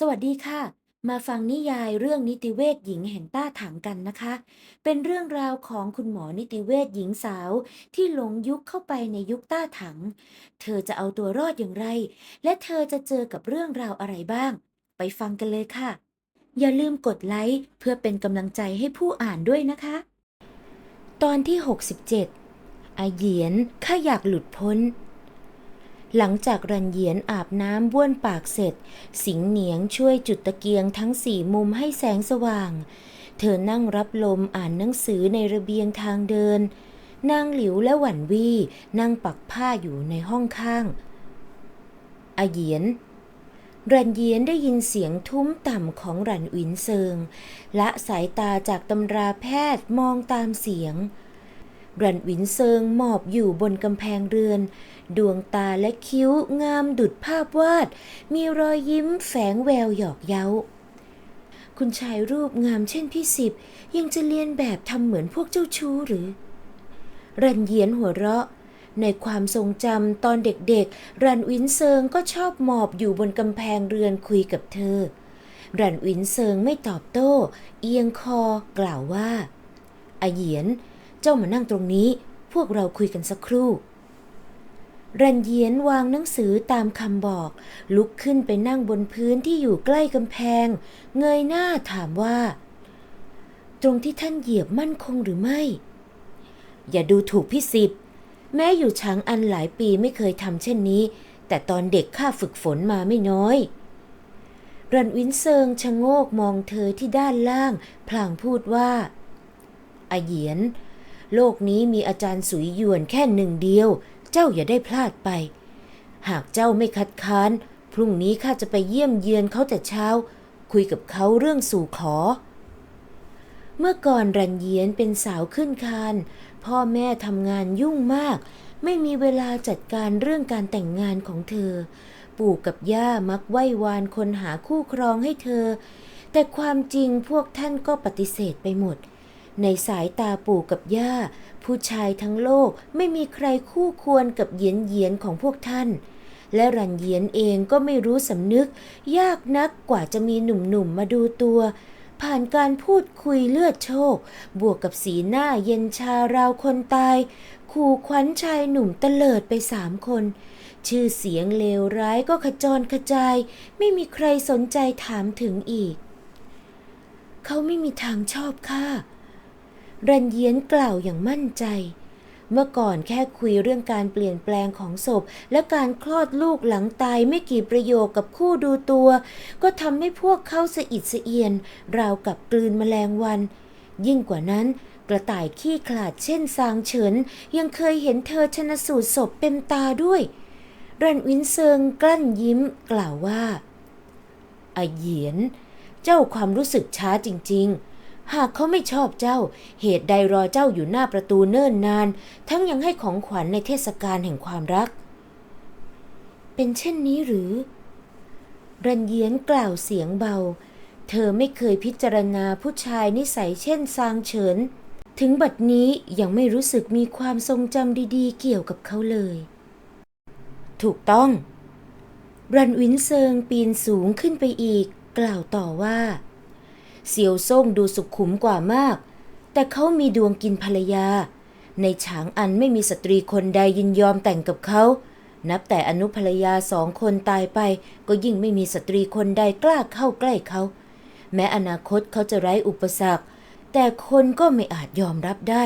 สวัสดีค่ะ มาฟังนิยายเรื่องนิติเวชหญิงแห่งต้าถังกันนะคะ เป็นเรื่องราวของคุณหมอนิติเวชหญิงสาว ที่หลงยุคเข้าไปในยุคต้าถัง เธอจะเอาตัวรอดอย่างไร และเธอจะเจอกับเรื่องราวอะไรบ้าง ไปฟังกันเลยค่ะ อย่าลืมกดไลค์เพื่อเป็นกำลังใจให้ผู้อ่านด้วยนะคะ ตอนที่ 67อาเหยียนข้าอยากหลุดพ้น หลังจากรันเหยียนอาบน้ำบ้วนปากเสร็จ สิงเหนียงช่วยจุดตะเกียงทั้งสี่มุมให้แสงสว่าง เธอนั่งรับลมอ่านหนังสือในระเบียงทางเดิน นางหลิวและหวันวี่นั่งปักผ้าอยู่ในห้องข้างอาเหยียน รันเยียนได้ยินเสียงทุ้มต่ำของรันอินเซิง และสายตาจากตำราแพทย์มองตามเสียง รันวินเซิงหมอบอยู่บนกำแพงเรือน ดวงตาและคิ้วงามดุดภาพวาด มีรอยยิ้มแฝงแววหยอกเย้า คุณชายรูปงามเช่นพี่สิบ ยังจะเลียนแบบทำเหมือนพวกเจ้าชู้หรือ รันเยียนหัวเราะ ในความทรงจำตอนเด็กๆ รันวินเซิงก็ชอบหมอบอยู่บนกำแพงเรือนคุยกับเธอ รันวินเซิงไม่ตอบโต้ เอียงคอกล่าวว่าอาเหยียน เจ้ามานั่งตรงนี้ พวกเราคุยกันสักครู่ รันเยียนวางหนังสือตามคำบอก ลุกขึ้นไปนั่งบนพื้นที่อยู่ใกล้กำแพง เงยหน้าถามว่า ตรงที่ท่านเหยียบมั่นคงหรือไม่ อย่าดูถูกพี่สิบแม้อยู่ช้างอันหลายปีไม่เคยทำเช่นนี้ แต่ตอนเด็กข้าฝึกฝนมาไม่น้อยรันวินเซิงชะโงกมองเธอที่ด้านล่าง พลางพูดว่าอาเหยียน โลกนี้มีอาจารย์สุยหยวนแค่หนึ่งเดียว เจ้าอย่าได้พลาดไป หากเจ้าไม่คัดค้าน พรุ่งนี้ข้าจะไปเยี่ยมเยือนเขาแต่เช้า คุยกับเขาเรื่องสู่ขอ เมื่อก่อนรันเยียนเป็นสาวขึ้นคานพ่อแม่ทำงานยุ่งมาก ไม่มีเวลาจัดการเรื่องการแต่งงานของเธอ ปู่กับย่ามักไหว้วานคนหาคู่ครองให้เธอ แต่ความจริงพวกท่านก็ปฏิเสธไปหมด ในสายตาปู่กับย่า ผู้ชายทั้งโลกไม่มีใครคู่ควรกับเหยียนเยียนของพวกท่าน และรันเยียนเองก็ไม่รู้สำนึก ยากนักกว่าจะมีหนุ่มๆมาดูตัว ผ่านการพูดคุยเลือดโชค บวกกับสีหน้าเย็นชาราวคนตาย ขู่ขวัญชายหนุ่มเตลิดไปสามคนชื่อเสียงเลวร้ายก็ขจรกระจาย ไม่มีใครสนใจถามถึงอีก เขาไม่มีทางชอบข้า รันเยียนกล่าวอย่างมั่นใจ เมื่อก่อนแค่คุยเรื่องการเปลี่ยนแปลงของศพ และการคลอดลูกหลังตายไม่กี่ประโยคกับคู่ดูตัว ก็ทำให้พวกเขาสะอิดสะเอียน ราวกับกลืนแมลงวัน ยิ่งกว่านั้นกระต่ายขี้ขลาดเช่นซางเฉิน ยังเคยเห็นเธอชนะสูตรศพเต็มตาด้วย รันวินเซิงกลั้นยิ้มกล่าวว่าอาเหยียน เจ้าความรู้สึกช้าจริง ๆ หากเขาไม่ชอบเจ้า เหตุใดรอเจ้าอยู่หน้าประตูเนิ่นนาน ทั้งยังให้ของขวัญในเทศกาลแห่งความรัก เป็นเช่นนี้หรือ รันเยียนกล่าวเสียงเบา เธอไม่เคยพิจารณาผู้ชายนิสัยเช่นซางเฉิน ถึงบัดนี้ยังไม่รู้สึกมีความทรงจำดีๆ เกี่ยวกับเขาเลย ถูกต้อง รันวินเซิงปีนสูงขึ้นไปอีก กล่าวต่อว่า เสี่ยวซ่งดูสุขุมกว่ามาก แต่เขามีดวงกินภรรยา ในฉางอันไม่มีสตรีคนใดยินยอมแต่งกับเขานับแต่อนุภรรยาสองคนตายไป ก็ยิ่งไม่มีสตรีคนใดกล้าเข้าใกล้เขา แม้อนาคตเขาจะไร้อุปสรรค แต่คนก็ไม่อาจยอมรับได้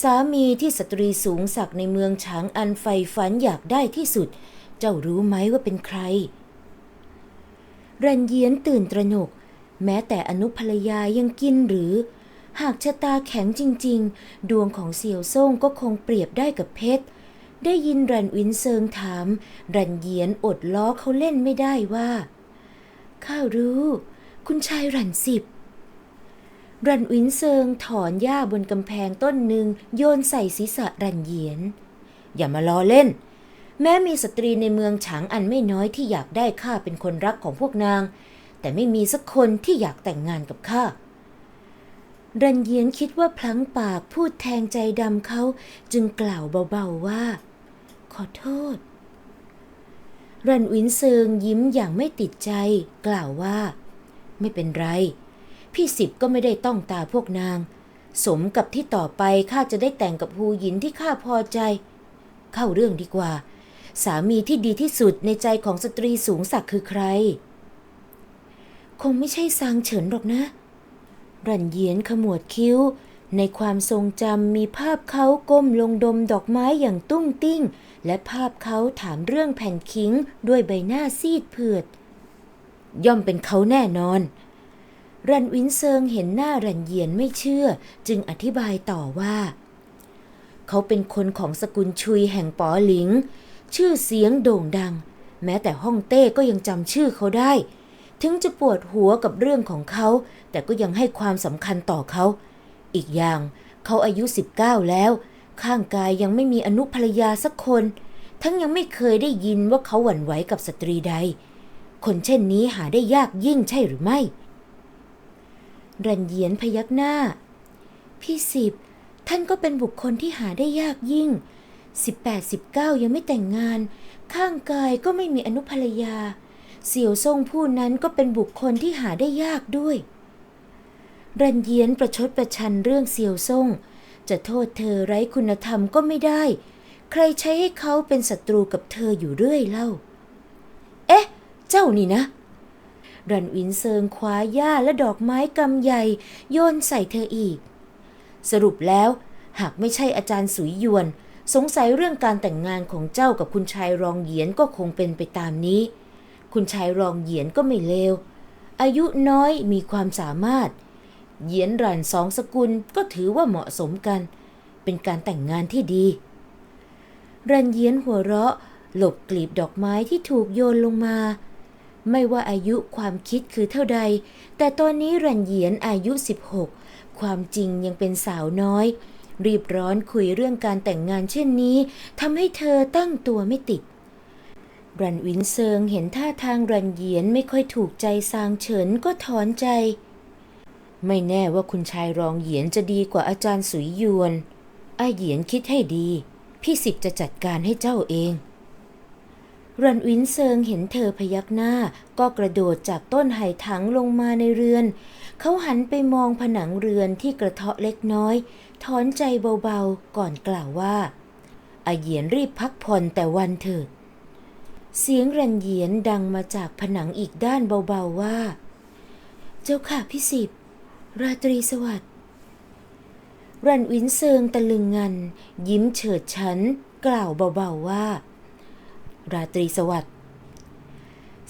สามีที่สตรีสูงศักในเมืองฉางอันใฝ่ฝันอยากได้ที่สุด เจ้ารู้ไหมว่าเป็นใคร รันเยียนตื่นตระหนก แม้แต่อนุภรรยายังกินหรือ หากชะตาแข็งจริง ๆ ดวงของเสี่ยวซ่งก็คงเปรียบได้กับเพชร ได้ยินรันวินเซิงถาม รันเยียนอดล้อเขาเล่นไม่ได้ว่าข้ารู้ คุณชายรันสิบ รันวินเซิงถอนหญ้าบนกำแพงต้นหนึ่งโยนใส่ศีรษะรันเยียน อย่ามาล้อเล่น แม้มีสตรีในเมืองฉางอันไม่น้อยที่อยากได้ข้าเป็นคนรักของพวกนาง แต่ไม่มีสักคนที่อยากแต่งงานกับข้ารันเยียนคิดว่าพลั้งปากพูดแทงใจดำเขาจึงกล่าวเบาๆว่า ขอโทษ รันวินเซิงยิ้มอย่างไม่ติดใจ กล่าวว่า ไม่เป็นไร พี่สิบก็ไม่ได้ต้องตาพวกนาง สมกับที่ต่อไปข้าจะได้แต่งกับฮูหยินที่ข้าพอใจ เข้าเรื่องดีกว่า สามีที่ดีที่สุดในใจของสตรีสูงศักดิ์คือใคร คงไม่ใช่ซางเฉินหรอกนะ รันเยียนขมวดคิ้ว ในความทรงจำมีภาพเขาก้มลงดมดอกไม้อย่างตุ้งติ้ง และภาพเขาถามเรื่องแผ่นคิงด้วยใบหน้าซีดเผือด ย่อมเป็นเขาแน่นอน รันวินเซิงเห็นหน้ารันเยียนไม่เชื่อ จึงอธิบายต่อว่า เขาเป็นคนของสกุลชุยแห่งป๋อหลิง ชื่อเสียงโด่งดัง แม้แต่ฮ่องเต้ก็ยังจำชื่อเขาได้ ถึงจะปวดหัวกับเรื่องของเขา แต่ก็ยังให้ความสำคัญต่อเขา อีกอย่างเขาอายุ 19 แล้ว ข้างกายยังไม่มีอนุภรรยาสักคน ทั้งยังไม่เคยได้ยินว่าเขาหวั่นไหวกับสตรีใด คนเช่นนี้หาได้ยากยิ่งใช่หรือไม่ รันเยียนพยักหน้า พี่สิบ ท่านก็เป็นบุคคลที่หาได้ยากยิ่ง 18 19 ยังไม่แต่งงาน ข้างกายก็ไม่มีอนุภรรยา เสี่ยวซ่งผู้นั้นก็เป็นบุคคลที่หาได้ยากด้วย รันเยียนประชดประชันเรื่องเสี่ยวซ่ง จะโทษเธอไร้คุณธรรมก็ไม่ได้ ใครใช้ให้เขาเป็นศัตรูกับเธออยู่เรื่อยเล่า เอ๊ะ เจ้านี่นะ รันวินเซิงคว้าหญ้าและดอกไม้กำใหญ่โยนใส่เธออีก สรุปแล้ว หากไม่ใช่อาจารย์สุยหยวนสงสัยเรื่องการแต่งงานของเจ้ากับคุณชายรองเหยียนก็คงเป็นไปตามนี้ คุณชายรองเหยียนก็ไม่เลว อายุน้อยมีความสามารถ เหยียนรันสองสกุลก็ถือว่าเหมาะสมกัน เป็นการแต่งงานที่ดี รันเยียนหัวเราะ หลบกลีบดอกไม้ที่ถูกโยนลงมา ไม่ว่าอายุความคิดคือเท่าใด แต่ตอนนี้รันเยียนอายุ 16 ความจริงยังเป็นสาวน้อย รีบร้อนคุยเรื่องการแต่งงานเช่นนี้ทำให้เธอตั้งตัวไม่ติด รันวินเซิงเห็นท่าทางรันเยียนไม่ค่อยถูกใจซางเฉินก็ถอนใจ ไม่แน่ว่าคุณชายรองเหยียนจะดีกว่าอาจารย์สุยยวนอาเหยียนคิดให้ดี พี่สิบจะจัดการให้เจ้าเอง รันวินเซิงเห็นเธอพยักหน้าก็กระโดดจากต้นไห่ถังลงมาในเรือน เขาหันไปมองผนังเรือนที่กระเทาะเล็กน้อย ถอนใจเบาๆก่อนกล่าวว่าอาเหยียนรีบพักผ่อนแต่วันเถิด เสียงรันเหยียนดังมาจากผนังอีกด้านเบาๆว่า เจ้าค่ะพี่สิบ ราตรีสวัสดิ์รันวินเซิงตะลึงงัน ยิ้มเฉิดฉัน กล่าวเบาๆว่า ราตรีสวัสดิ์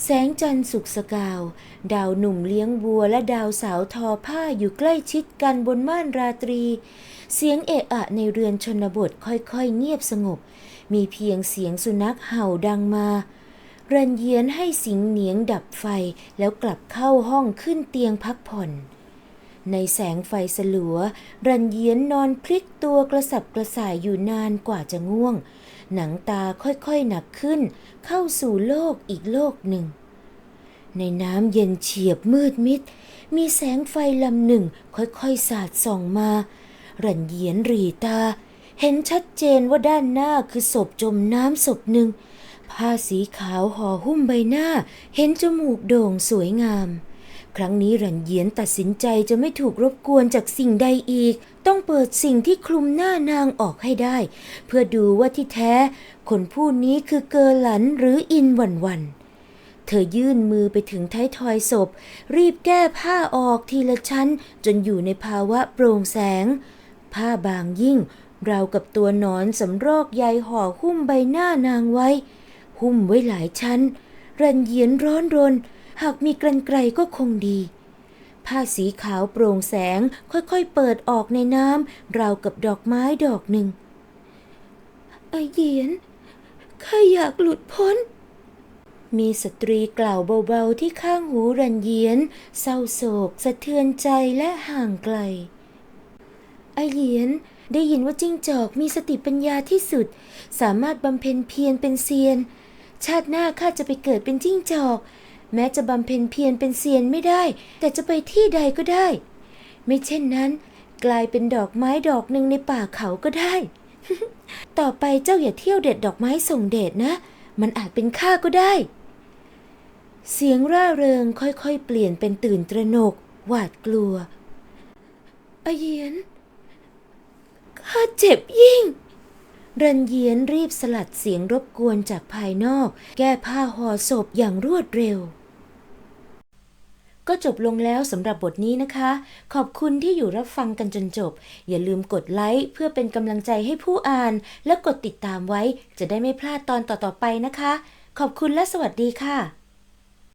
แสงจันทร์สุกสกาว ดาวหนุ่มเลี้ยงวัวและดาวสาวทอผ้าอยู่ใกล้ชิดกันบนม่านราตรี เสียงเอะอะในเรือนชนบทค่อยๆเงียบสงบ มีเพียงเสียงสุนัขเห่าดังมา รันเยียนให้สิงเหนียงดับไฟแล้วกลับเข้าห้องขึ้นเตียงพักผ่อน ในแสงไฟสลัว รันเยียนนอนพลิกตัวกระสับกระส่ายอยู่นานกว่าจะง่วง หนังตาค่อยๆหนักขึ้น เข้าสู่โลกอีกโลกหนึ่ง ในน้ำเย็นเฉียบมืดมิด มีแสงไฟลำหนึ่งค่อยๆสาดส่องมา รันเยียนรีตา เห็นชัดเจนว่าด้านหน้าคือศพจมน้ำศพหนึ่ง ผ้าสีขาวห่อหุ้มใบหน้า เห็นจมูกโด่งสวยงาม ครั้งนี้รันเยียนตัดสินใจจะไม่ถูกรบกวนจากสิ่งใดอีก ต้องเปิดสิ่งที่คลุมหน้านางออกให้ได้ เพื่อดูว่าที่แท้ คนผู้นี้คือเกอหลันหรืออินวันวันเธอยื่นมือไปถึงท้ายทอยศพ รีบแก้ผ้าออกทีละชั้น จนอยู่ในภาวะโปร่งแสง ผ้าบางยิ่ง ราวกับตัวหนอนสำรอกใยห่อหุ้มใบหน้านางไว้ หุ้มไว้หลายชั้น รันเยียนร้อนรน หากมีกรรไกรก็คงดี ผ้าสีขาวโปร่งแสงค่อยๆเปิดออกในน้ำราวกับดอกไม้ดอกหนึ่งไอเยียนข้าอยากหลุดพ้น มีสตรีกล่าวเบาๆที่ข้างหูรันเยียน เศร้าโศก สะเทือนใจและห่างไกลไอเยียนได้ยินว่าจิ้งจอกมีสติปัญญาที่สุด สามารถบำเพ็ญเพียรเป็นเซียน ชาติหน้าข้าจะไปเกิดเป็นจิ้งจอก แม้จะบำเพ็ญเพียรเป็นเซียนไม่ได้ แต่จะไปที่ใดก็ได้ ไม่เช่นนั้น กลายเป็นดอกไม้ดอกหนึ่งในป่าเขาก็ได้ ต่อไปเจ้าอย่าเที่ยวเด็ดดอกไม้ส่งเดชนะ มันอาจเป็นข้าก็ได้ เสียงร่าเริงค่อยๆ เปลี่ยนเป็นตื่นตระหนก หวาดกลัวอาเยียนข้าเจ็บยิ่ง รันเยียนรีบสลัดเสียงรบกวนจากภายนอก แก้ผ้าห่อศพอย่างรวดเร็ว ก็จบลงแล้วสำหรับบทนี้นะคะ ขอบคุณที่อยู่รับฟังกันจนจบ อย่าลืมกดไลค์เพื่อเป็นกำลังใจให้ผู้อ่าน และกดติดตามไว้จะได้ไม่พลาดตอนต่อๆไปนะคะ ขอบคุณและสวัสดีค่ะ